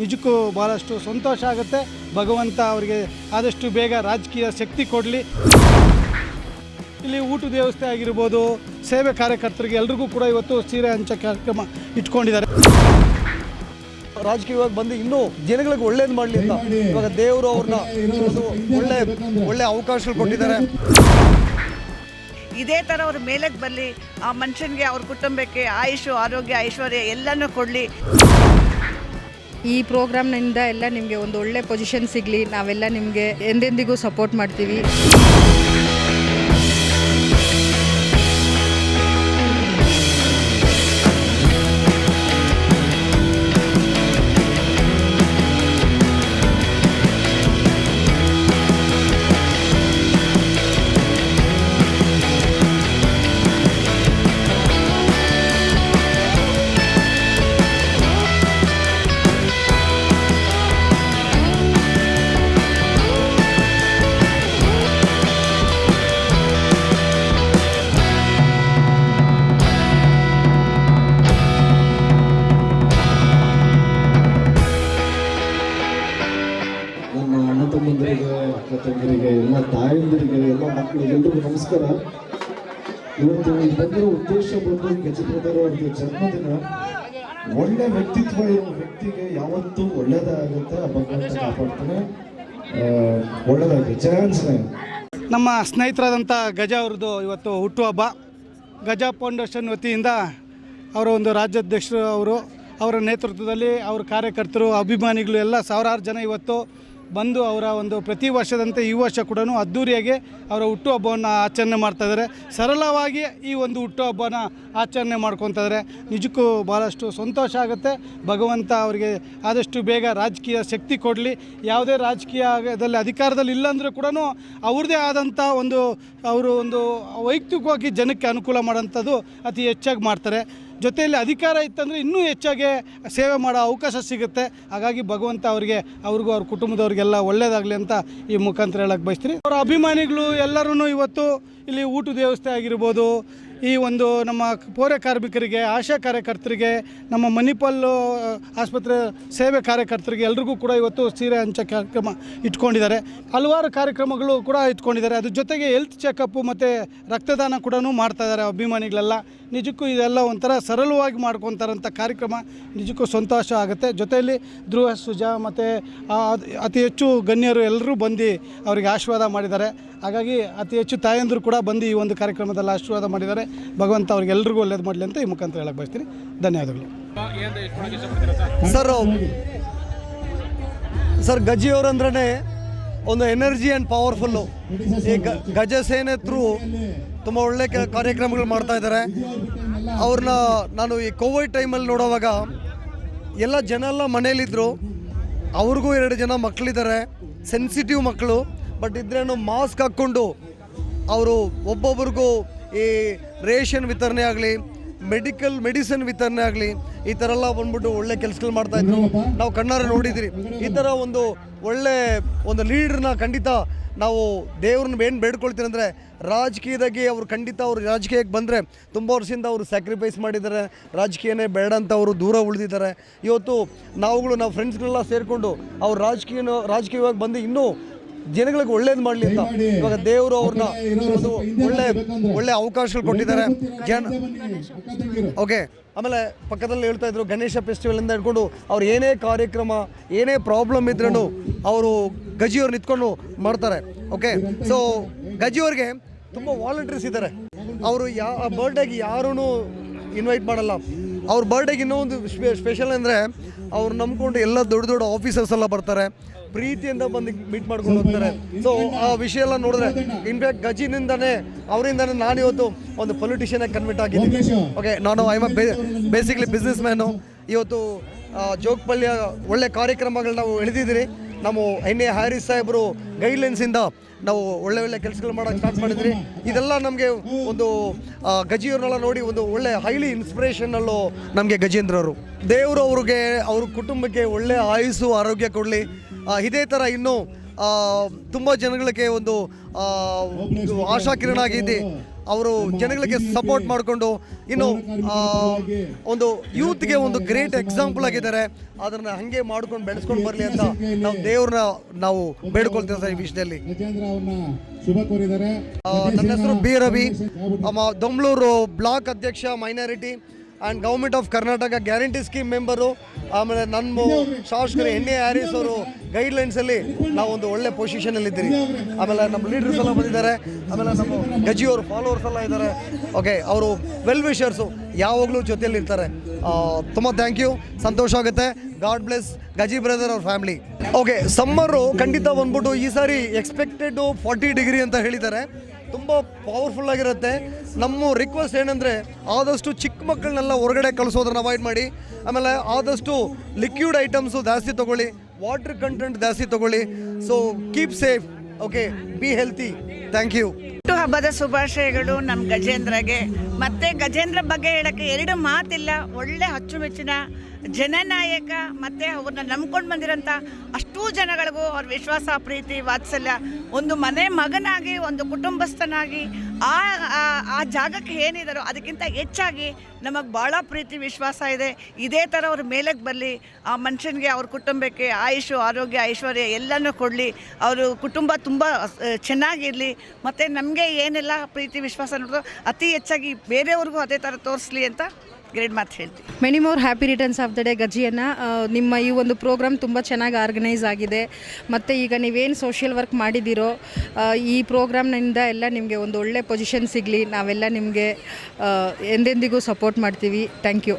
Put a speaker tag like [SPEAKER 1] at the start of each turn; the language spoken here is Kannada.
[SPEAKER 1] ನಿಜಕ್ಕೂ ಭಾಳಷ್ಟು ಸಂತೋಷ ಆಗುತ್ತೆ. ಭಗವಂತ ಅವರಿಗೆ ಆದಷ್ಟು ಬೇಗ ರಾಜಕೀಯ ಶಕ್ತಿ ಕೊಡಲಿ. ಇಲ್ಲಿ ಊಟ ವ್ಯವಸ್ಥೆ ಆಗಿರ್ಬೋದು ಸೇವೆ ಕಾರ್ಯಕರ್ತರಿಗೆ ಎಲ್ರಿಗೂ ಕೂಡ ಇವತ್ತು ಸೀರೆ ಹಂಚೋ ಕಾರ್ಯಕ್ರಮ ಇಟ್ಕೊಂಡಿದ್ದಾರೆ.
[SPEAKER 2] ರಾಜಕೀಯವಾಗಿ ಬಂದು ಇನ್ನೂ ಜನಗಳಿಗೆ ಒಳ್ಳೇದು ಮಾಡಲಿ ಅಂತ ಇವಾಗ ದೇವರು ಅವ್ರನ್ನ ಒಂದು ಒಳ್ಳೆ ಒಳ್ಳೆ ಅವಕಾಶಗಳು ಕೊಟ್ಟಿದ್ದಾರೆ.
[SPEAKER 3] ಇದೇ ಥರ ಅವ್ರ ಮೇಲಕ್ಕೆ ಬರಲಿ ಆ ಮನುಷ್ಯನಿಗೆ ಅವ್ರ ಕುಟುಂಬಕ್ಕೆ ಆಯುಷು ಆರೋಗ್ಯ ಐಶ್ವರ್ಯ ಎಲ್ಲನೂ ಕೊಡಲಿ.
[SPEAKER 4] ಈ ಪ್ರೋಗ್ರಾಮ್ನಿಂದ ಎಲ್ಲ ನಿಮಗೆ ಒಂದು ಒಳ್ಳೆ ಪೊಸಿಷನ್ ಸಿಗಲಿ ನಾವೆಲ್ಲ ನಿಮಗೆ ಎಂದೆಂದಿಗೂ ಸಪೋರ್ಟ್ ಮಾಡ್ತೀವಿ.
[SPEAKER 5] ತಂಗಿರಿಗೆ, ಎಲ್ಲ ತಾಯಂದಿರಿಗೆ, ಎಲ್ಲ ಮಕ್ಕಳಿಗೆ ಎಲ್ರಿಗೂ ನಮಸ್ಕಾರ. ಇವತ್ತು ಇಲ್ಲಿ ಬಂದಿರೋ ಉದ್ದೇಶ ಬಂದು ಗಜಪ್ರದರ ಅವ್ರಿಗೆ ಜನ್ಮದಿನ. ಒಳ್ಳೆ ವ್ಯಕ್ತಿತ್ವ ಇರೋ ವ್ಯಕ್ತಿಗೆ ಯಾವತ್ತೂ ಒಳ್ಳೇದಾಗುತ್ತೆ, ಆ ಭಗವಂತ ಕಾಪಾಡ್ತಾನೆ. ಒಳ್ಳೇದಾಗುತ್ತೆ ಚಾನ್ಸ್
[SPEAKER 1] ನಮ್ಮ ಸ್ನೇಹಿತರಾದಂಥ ಗಜ ಅವ್ರದ್ದು ಇವತ್ತು ಹುಟ್ಟುಹಬ್ಬ. ಗಜ ಫೌಂಡೇಶನ್ ವತಿಯಿಂದ ಅವರ ಒಂದು ರಾಜ್ಯಾಧ್ಯಕ್ಷರು ಅವರು, ಅವರ ನೇತೃತ್ವದಲ್ಲಿ ಅವ್ರ ಕಾರ್ಯಕರ್ತರು, ಅಭಿಮಾನಿಗಳು ಎಲ್ಲ ಸಾವಿರಾರು ಜನ ಇವತ್ತು ಬಂದು ಅವರ ಒಂದು ಪ್ರತಿ ವರ್ಷದಂತೆ ಈ ವರ್ಷ ಕೂಡ ಅದ್ಧೂರಿಯಾಗಿ ಅವರ ಹುಟ್ಟುಹಬ್ಬವನ್ನು ಆಚರಣೆ ಮಾಡ್ತಾಯಿದ್ದಾರೆ ಸರಳವಾಗಿ ಈ ಒಂದು ಹುಟ್ಟುಹಬ್ಬನ ಆಚರಣೆ ಮಾಡ್ಕೊತಾ ಇದ್ದಾರೆ. ನಿಜಕ್ಕೂ ಭಾಳಷ್ಟು ಸಂತೋಷ ಆಗುತ್ತೆ. ಭಗವಂತ ಅವರಿಗೆ ಆದಷ್ಟು ಬೇಗ ರಾಜಕೀಯ ಶಕ್ತಿ ಕೊಡಲಿ. ಯಾವುದೇ ರಾಜಕೀಯದಲ್ಲಿ ಅಧಿಕಾರದಲ್ಲಿ ಇಲ್ಲಾಂದರೂ ಕೂಡ ಅವ್ರದ್ದೇ ಆದಂಥ ಒಂದು, ಅವರು ಒಂದು ವೈಯಕ್ತಿಕವಾಗಿ ಜನಕ್ಕೆ ಅನುಕೂಲ ಮಾಡೋಂಥದ್ದು ಅತಿ ಹೆಚ್ಚಾಗಿ ಮಾಡ್ತಾರೆ. ಜೊತೆಯಲ್ಲಿ ಅಧಿಕಾರ ಇತ್ತಂದರೆ ಇನ್ನೂ ಹೆಚ್ಚಾಗಿ ಸೇವೆ ಮಾಡೋ ಅವಕಾಶ ಸಿಗುತ್ತೆ. ಹಾಗಾಗಿ ಭಗವಂತ ಅವರಿಗೆ, ಅವ್ರಿಗೂ ಅವ್ರ ಕುಟುಂಬದವ್ರಿಗೆಲ್ಲ ಒಳ್ಳೇದಾಗಲಿ ಅಂತ ಈ ಮುಖಾಂತರ ಹೇಳಕ್ಕೆ ಬಯಸ್ತೀನಿ. ಅವರ ಅಭಿಮಾನಿಗಳು ಎಲ್ಲರೂ ಇವತ್ತು ಇಲ್ಲಿ ಊಟದ ವ್ಯವಸ್ಥೆ ಆಗಿರ್ಬೋದು, ಈ ಒಂದು ನಮ್ಮ ಪೌರ ಕಾರ್ಮಿಕರಿಗೆ, ಆಶಾ ಕಾರ್ಯಕರ್ತರಿಗೆ, ನಮ್ಮ ಮಣಿಪಾಲ್ ಆಸ್ಪತ್ರೆ ಸೇವೆ ಕಾರ್ಯಕರ್ತರಿಗೆ ಎಲ್ರಿಗೂ ಕೂಡ ಇವತ್ತು ಸೀರೆ ಹಂಚ ಕಾರ್ಯಕ್ರಮ ಇಟ್ಕೊಂಡಿದ್ದಾರೆ. ಹಲವಾರು ಕಾರ್ಯಕ್ರಮಗಳು ಕೂಡ ಇಟ್ಕೊಂಡಿದ್ದಾರೆ. ಅದ್ರ ಜೊತೆಗೆ ಹೆಲ್ತ್ ಚೆಕಪ್ಪು ಮತ್ತು ರಕ್ತದಾನ ಕೂಡ ಮಾಡ್ತಾ ಇದ್ದಾರೆ ಅಭಿಮಾನಿಗಳೆಲ್ಲ. ನಿಜಕ್ಕೂ ಇದೆಲ್ಲ ಒಂಥರ ಸರಳವಾಗಿ ಮಾಡ್ಕೊತಾರಂಥ ಕಾರ್ಯಕ್ರಮ ನಿಜಕ್ಕೂ ಸಂತೋಷ ಆಗುತ್ತೆ. ಜೊತೆಯಲ್ಲಿ ಧ್ರುವ, ಸುಜಾ ಮತ್ತು ಅತಿ ಹೆಚ್ಚು ಗಣ್ಯರು ಎಲ್ಲರೂ ಬಂದು ಅವರಿಗೆ ಆಶೀರ್ವಾದ ಮಾಡಿದ್ದಾರೆ. ಹಾಗಾಗಿ ಅತಿ ಹೆಚ್ಚು ತಾಯಂದರು ಕೂಡ ಬಂದು ಈ ಒಂದು ಕಾರ್ಯಕ್ರಮದಲ್ಲಿ ಆಶೀರ್ವಾದ ಮಾಡಿದ್ದಾರೆ. ಭಗವಂತ ಅವ್ರಿಗೆಲ್ರಿಗೂ ಒಳ್ಳೇದು ಮಾಡಲಿ ಅಂತ ಈ ಮುಖಾಂತರ ಹೇಳಕ್ಕೆ ಬಯಸ್ತೀನಿ. ಧನ್ಯವಾದಗಳು.
[SPEAKER 2] ಸರ್ ಸರ್ ಗಜಿಯವರಂದ್ರೆ ಒಂದು ಎನರ್ಜಿ ಆ್ಯಂಡ್ ಪವರ್ಫುಲ್ಲು ಈ ಗಜ ಸೇನೆ ಥ್ರೂ ತುಂಬ ಒಳ್ಳೆ ಕಾರ್ಯಕ್ರಮಗಳು ಮಾಡ್ತಾ ಇದ್ದಾರೆ. ಅವ್ರನ್ನ ನಾನು ಈ ಕೋವಿಡ್ ಟೈಮಲ್ಲಿ ನೋಡೋವಾಗ ಎಲ್ಲ ಜನ ಎಲ್ಲ ಮನೇಲಿದ್ದರು ಅವ್ರಿಗೂ ಎರಡು ಜನ ಮಕ್ಕಳಿದ್ದಾರೆ ಸೆನ್ಸಿಟಿವ್ ಮಕ್ಕಳು ಬಟ್ ಇದ್ರೇನು ಮಾಸ್ಕ್ ಹಾಕ್ಕೊಂಡು ಅವರು ಒಬ್ಬೊಬ್ರಿಗೂ ಈ ರೇಷನ್ ವಿತರಣೆ ಆಗಲಿ ಮೆಡಿಕಲ್ ಮೆಡಿಸಿನ್ ವಿತರಣೆ ಆಗಲಿ, ಈ ಥರ ಎಲ್ಲ ಬಂದ್ಬಿಟ್ಟು ಒಳ್ಳೆ ಕೆಲಸಗಳು ಮಾಡ್ತಾ ಇದ್ರು. ನಾವು ಕಣ್ಣಾರೆ ನೋಡಿದಿರಿ. ಈ ಥರ ಒಂದು ಒಳ್ಳೆ ಒಂದು ಲೀಡ್ರನ್ನ ಖಂಡಿತ ನಾವು ದೇವ್ರನ್ನ ಏನು ಬೇಡ್ಕೊಳ್ತೀನಿ ಅಂದರೆ ರಾಜಕೀಯದಾಗಿ ಅವ್ರು ಖಂಡಿತ ಅವರು ರಾಜಕೀಯಕ್ಕೆ ಬಂದರೆ ತುಂಬ ವರ್ಷದಿಂದ ಅವರು ಸ್ಯಾಕ್ರಿಫೈಸ್ ಮಾಡಿದ್ದಾರೆ. ರಾಜಕೀಯನೇ ಬೇಡ ಅಂತ ಅವರು ದೂರ ಉಳಿದಿದ್ದಾರೆ. ಇವತ್ತು ನಾವುಗಳು, ನಾವು ಫ್ರೆಂಡ್ಸ್ಗಳೆಲ್ಲ ಸೇರಿಕೊಂಡು ಅವ್ರು ರಾಜಕೀಯ ರಾಜಕೀಯವಾಗಿ ಬಂದು ಇನ್ನೂ ಜನಗಳಿಗೆ ಒಳ್ಳೇದು ಮಾಡಲಿ ಅಂತ. ಇವಾಗ ದೇವರು ಅವ್ರನ್ನ ಒಂದು ಒಳ್ಳೆ ಒಳ್ಳೆ ಅವಕಾಶಗಳು ಕೊಟ್ಟಿದ್ದಾರೆ. ಜನ ಓಕೆ ಆಮೇಲೆ ಪಕ್ಕದಲ್ಲಿ ಹೇಳ್ತಾ ಇದ್ರು ಗಣೇಶ ಫೆಸ್ಟಿವಲಿಂದ ಹಿಡ್ಕೊಂಡು ಅವ್ರು ಏನೇ ಕಾರ್ಯಕ್ರಮ ಏನೇ ಪ್ರಾಬ್ಲಮ್ ಇದ್ರೂ ಅವರು ಗಜಿಯವ್ರು ನಿಂತ್ಕೊಂಡು ಮಾಡ್ತಾರೆ. ಓಕೆ ಸೊ ಗಜಿಯವ್ರಿಗೆ ತುಂಬ ವಾಲಂಟಿಯರ್ಸ್ ಇದ್ದಾರೆ. ಅವರು ಯಾ ಬರ್ಡೇಗೆ ಯಾರೂ ಇನ್ವೈಟ್ ಮಾಡಲ್ಲ. ಅವ್ರ ಬರ್ಡೇಗೆ ಇನ್ನೂ ಒಂದು ಸ್ಪೆಷಲ್ ಅಂದರೆ ಅವ್ರು ನಂಬ್ಕೊಂಡು ಎಲ್ಲ ದೊಡ್ಡ ದೊಡ್ಡ ಆಫೀಸರ್ಸ್ ಎಲ್ಲ ಬರ್ತಾರೆ. ಪ್ರೀತಿಯಿಂದ ಬಂದು ಮೀಟ್ ಮಾಡ್ಕೊಂಡು ಹೋಗ್ತಾರೆ. ಸೊ ಆ ವಿಷಯ ಎಲ್ಲ ನೋಡಿದ್ರೆ ಇನ್ಫ್ಯಾಕ್ಟ್ ಗಜಿನಿಂದನೇ ಅವರಿಂದನೇ ನಾನು ಇವತ್ತು ಒಂದು ಪೊಲಿಟಿಷಿಯನ್ ಕನ್ವರ್ಟ್ ಆಗಿದ್ದೀನಿ. ಓಕೆ ನಾನು I am basically business man ಇವತ್ತು ಆ, ಜೋಗಪಲ್ಯ ಒಳ್ಳೆ ಕಾರ್ಯಕ್ರಮಗಳು ನಾವು ಎಳೆದಿದ್ದೀರಿ. ನಮ್ಮ ಎನ್ ಎ ಹ್ಯಾರಿಸ್ ಸಾಹೇಬರು ಗೈಡ್ಲೈನ್ಸಿಂದ ನಾವು ಒಳ್ಳೆ ಒಳ್ಳೆ ಕೆಲಸಗಳು ಮಾಡೋಕೆ ಸ್ಟಾರ್ಟ್ ಮಾಡಿದ್ರಿ. ಇದೆಲ್ಲ ನಮಗೆ ಒಂದು ಗಜಿಯವ್ರನ್ನೆಲ್ಲ ನೋಡಿ ಒಂದು ಒಳ್ಳೆ ಹೈಲಿ ಇನ್ಸ್ಪಿರೇಷನಲ್ಲು ನಮಗೆ ಗಜೇಂದ್ರವರು. ದೇವರು ಅವ್ರಿಗೆ ಅವ್ರ ಕುಟುಂಬಕ್ಕೆ ಒಳ್ಳೆ ಆಯುಸ್ಸು ಆರೋಗ್ಯ ಕೊಡಲಿ. ಇದೇ ಥರ ಇನ್ನೂ ತುಂಬ ಜನಗಳಿಗೆ ಒಂದು ಆ, ಇದು ಆಶಾಕಿರಣ ಆಗಿದೆ ಅವರು ಜನಗಳಿಗೆ ಸಪೋರ್ಟ್ ಮಾಡಿಕೊಂಡು ಇನ್ನು ಒಂದು ಯೂತ್ಗೆ ಒಂದು ಗ್ರೇಟ್ ಎಕ್ಸಾಂಪಲ್ ಆಗಿದ್ದಾರೆ. ಅದನ್ನ ಹಂಗೆ ಮಾಡ್ಕೊಂಡು ಬೆಳೆಸ್ಕೊಂಡು ಬರಲಿ ಅಂತ ನಾವು ದೇವ್ರನ್ನ ನಾವು ಬೇಡ್ಕೊಳ್ತೇವೆ ಸರ್ ಈ ವಿಷಯದಲ್ಲಿ. ನನ್ನ ಹೆಸರು ಬಿ ರವಿ. ದೊಮ್ಲೂರು ಬ್ಲಾಕ್ ಅಧ್ಯಕ್ಷ minority and government of Karnataka guarantee scheme member. ಆಮೇಲೆ ನಮ್ಮ ಶಾಸಕರು ಎನ್ ಎ ಹ್ಯಾರಿಸ್ ಅವರು ಗೈಡ್ಲೈನ್ಸಲ್ಲಿ ನಾವು ಒಂದು ಒಳ್ಳೆ ಪೊಸಿಷನಲ್ಲಿ ಇದ್ದೀರಿ. ಆಮೇಲೆ ನಮ್ಮ ಲೀಡರ್ಸ್ ಎಲ್ಲ ಬಂದಿದ್ದಾರೆ. ಆಮೇಲೆ ನಮ್ಮ ಗಜಿ ಅವರು ಫಾಲೋವರ್ಸ್ ಎಲ್ಲ ಇದ್ದಾರೆ. ಓಕೆ ಅವರು ವೆಲ್ ವಿಷರ್ಸು ಯಾವಾಗಲೂ ಜೊತೆಯಲ್ಲಿ ಇರ್ತಾರೆ. ತುಂಬ ಥ್ಯಾಂಕ್ ಯು ಸಂತೋಷ ಆಗುತ್ತೆ. ಗಾಡ್ ಬ್ಲೆಸ್ ಗಜಿ ಬ್ರದರ್ ಅವ್ರ ಫ್ಯಾಮಿಲಿ ಓಕೆ ಸಮ್ಮರು ಖಂಡಿತ ಬಂದ್ಬಿಟ್ಟು ಈ ಸಾರಿ ಎಕ್ಸ್ಪೆಕ್ಟೆಡ್ ಫಾರ್ಟಿ ಡಿಗ್ರಿ ಅಂತ ಹೇಳಿದ್ದಾರೆ. ತುಂಬ ಪವರ್ಫುಲ್ ಆಗಿರುತ್ತೆ. ನಮ್ಮ ರಿಕ್ವೆಸ್ಟ್ ಏನಂದರೆ ಆದಷ್ಟು ಚಿಕ್ಕ ಮಕ್ಕಳನ್ನೆಲ್ಲ ಹೊರಗಡೆ ಕಳಿಸೋದನ್ನ ಅವಾಯ್ಡ್ ಮಾಡಿ. ಆಮೇಲೆ ಆದಷ್ಟು ಲಿಕ್ವಿಡ್ ಐಟಮ್ಸು ಜಾಸ್ತಿ ತಗೊಳ್ಳಿ. ವಾಟರ್ ಕಂಟೆಂಟ್ ಜಾಸ್ತಿ ತಗೊಳ್ಳಿ. So keep safe okay be healthy thank you
[SPEAKER 3] ಹುಟ್ಟು ಹಬ್ಬದ ಶುಭಾಶಯಗಳು ನಮ್ಮ ಗಜೇಂದ್ರಗೆ. ಮತ್ತೆ ಗಜೇಂದ್ರ ಬಗ್ಗೆ ಹೇಳಕ್ಕೆ ಎರಡು ಮಾತಿಲ್ಲ. ಒಳ್ಳೆ ಅಚ್ಚುಮೆಚ್ಚಿನ ಜನನಾಯಕ ಮತ್ತು ಅವ್ರನ್ನ ನಂಬ್ಕೊಂಡು ಬಂದಿರೋಂಥ ಅಷ್ಟೂ ಜನಗಳಿಗೂ ಅವ್ರ ವಿಶ್ವಾಸ, ಪ್ರೀತಿ, ವಾತ್ಸಲ್ಯ ಒಂದು ಮನೆ ಮಗನಾಗಿ, ಒಂದು ಕುಟುಂಬಸ್ಥನಾಗಿ ಆ, ಆ- ಜಾಗಕ್ಕೆ ಏನಿದಾರೋ ಅದಕ್ಕಿಂತ ಹೆಚ್ಚಾಗಿ ನಮಗೆ ಭಾಳ ಪ್ರೀತಿ, ವಿಶ್ವಾಸ ಇದೆ. ಇದೇ ಥರ ಅವ್ರ ಮೇಲಕ್ಕೆ ಬರಲಿ, ಆ ಮನುಷ್ಯನಿಗೆ ಅವ್ರ ಕುಟುಂಬಕ್ಕೆ ಆಯುಷು, ಆರೋಗ್ಯ, ಐಶ್ವರ್ಯ ಎಲ್ಲನೂ ಕೊಡಲಿ, ಅವರು ಕುಟುಂಬ ತುಂಬ ಚೆನ್ನಾಗಿರಲಿ, ಮತ್ತು ನಮಗೆ ಏನೆಲ್ಲ ಪ್ರೀತಿ, ವಿಶ್ವಾಸ ನೋಡೋದು ಅತಿ ಹೆಚ್ಚಾಗಿ ಬೇರೆಯವ್ರಿಗೂ ಅದೇ ಥರ ತೋರಿಸ್ಲಿ ಅಂತ ಗ್ರೇಡ್ ಮಾತು ಹೇಳ್ತೀವಿ.
[SPEAKER 4] Many more happy returns of the day ಗಜಿಯನ್ನು ನಿಮ್ಮ ಈ ಒಂದು ಪ್ರೋಗ್ರಾಮ್ ತುಂಬ ಚೆನ್ನಾಗಿ ಆರ್ಗನೈಸ್ ಆಗಿದೆ. ಮತ್ತು ಈಗ ನೀವೇನು ಸೋಷಿಯಲ್ ವರ್ಕ್ ಮಾಡಿದ್ದೀರೋ ಈ ಪ್ರೋಗ್ರಾಮ್ನಿಂದ ಎಲ್ಲ ನಿಮಗೆ ಒಂದು ಒಳ್ಳೆ ಪೊಸಿಷನ್ ಸಿಗಲಿ. ನಾವೆಲ್ಲ ನಿಮಗೆ ಎಂದೆಂದಿಗೂ ಸಪೋರ್ಟ್ ಮಾಡ್ತೀವಿ. Thank you